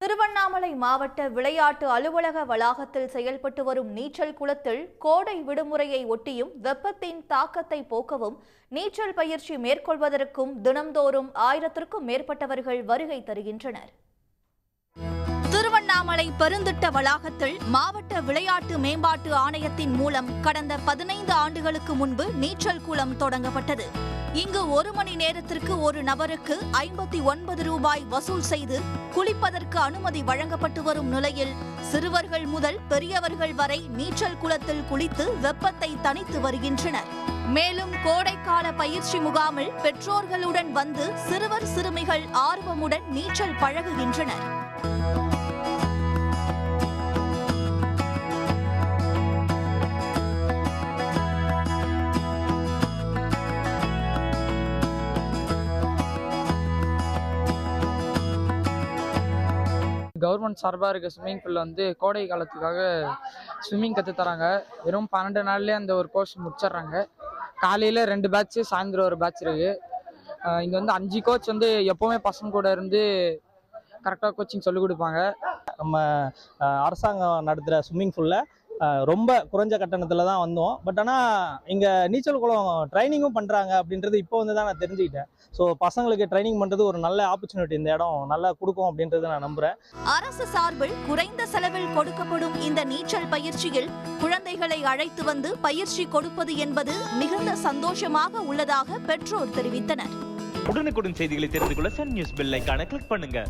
திருவண்ணாமலை மாவட்ட விளையாட்டு அலுவலக வளாகத்தில் செயல்பட்டு வரும் நீச்சல் குளத்தில் கோடை விடுமுறையை ஒட்டியும் வெப்பத்தின் தாக்கத்தை போக்கவும் நீச்சல் பயிற்சி மேற்கொள்வதற்கும் தினம்தோறும் ஆயிரத்திற்கும் மேற்பட்டவர்கள் வருகை தருகின்றனர். திருவண்ணாமலை பெருந்திட்ட வளாகத்தில் மாவட்ட விளையாட்டு மேம்பாட்டு ஆணையத்தின் மூலம் கடந்த பதினைந்து ஆண்டுகளுக்கு முன்பு நீச்சல் குளம் தொடங்கப்பட்டது. இங்கு ஒரு மணி நேரத்திற்கு ஒரு நபருக்கு ஐம்பத்தி ஒன்பது ரூபாய் வசூல் செய்து குளிப்பதற்கு அனுமதி வழங்கப்பட்டு வரும் நிலையில் சிறுவர்கள் முதல் பெரியவர்கள் வரை நீச்சல் குளத்தில் குளித்து வெப்பத்தை தணித்து வருகின்றனர். மேலும் கோடைக்கால பயிற்சி முகாமில் பெற்றோர்களுடன் வந்து சிறுவர் சிறுமிகள் ஆர்வமுடன் நீச்சல் பழகுகின்றனர். கவர்மெண்ட் சார்பாக இருக்க ஸ்விம்மிங் பூலில் வந்து கோடை காலத்துக்காக ஸ்விம்மிங் கற்று தராங்க. வெறும் பன்னெண்டு நாள்லேயே அந்த ஒரு கோர்ஸ் முடிச்சிடுறாங்க. காலையில் ரெண்டு பேட்ச்சு சாயந்தரம் ஒரு பேட்ச் இருக்குது இங்கே வந்து அஞ்சு கோச் வந்து எப்போவுமே பசங்க கூட இருந்து கரெக்டாக கோச்சிங் சொல்லிக் கொடுப்பாங்க. நம்ம அரசாங்கம் நடத்துகிற ஸ்விம்மிங் பூலில் ரொம்ப குறைஞ்ச கட்டணத்தில் தான் வந்தோம். பட் ஆனால் இங்கே நீச்சல் குளம் ட்ரைனிங்கும் பண்ணுறாங்க அப்படின்றது இப்போ வந்து தான் நான் தெரிஞ்சுக்கிட்டேன். ஸோ பசங்களுக்கு ட்ரைனிங் பண்ணுறது ஒரு நல்ல ஆப்பர்ச்சுனிட்டி இந்த இடம். நல்லா கொடுக்கும் அப்படின்றத நான் நம்புகிறேன் அரசு சார்பில் குறைந்த செலவில் கொடுக்கப்படும் இந்த நீச்சல் பயிற்சியில் குழந்தைகளை அழைத்து வந்து பயிற்சி கொடுப்பது என்பது மிகுந்த சந்தோஷமாக உள்ளதாக பெற்றோர் தெரிவித்தனர். உடனுக்குடன் செய்திகளை தெரிந்து கொள்ள சன் நியூஸ் பெல் ஐகானை கிளிக் பண்ணுங்க.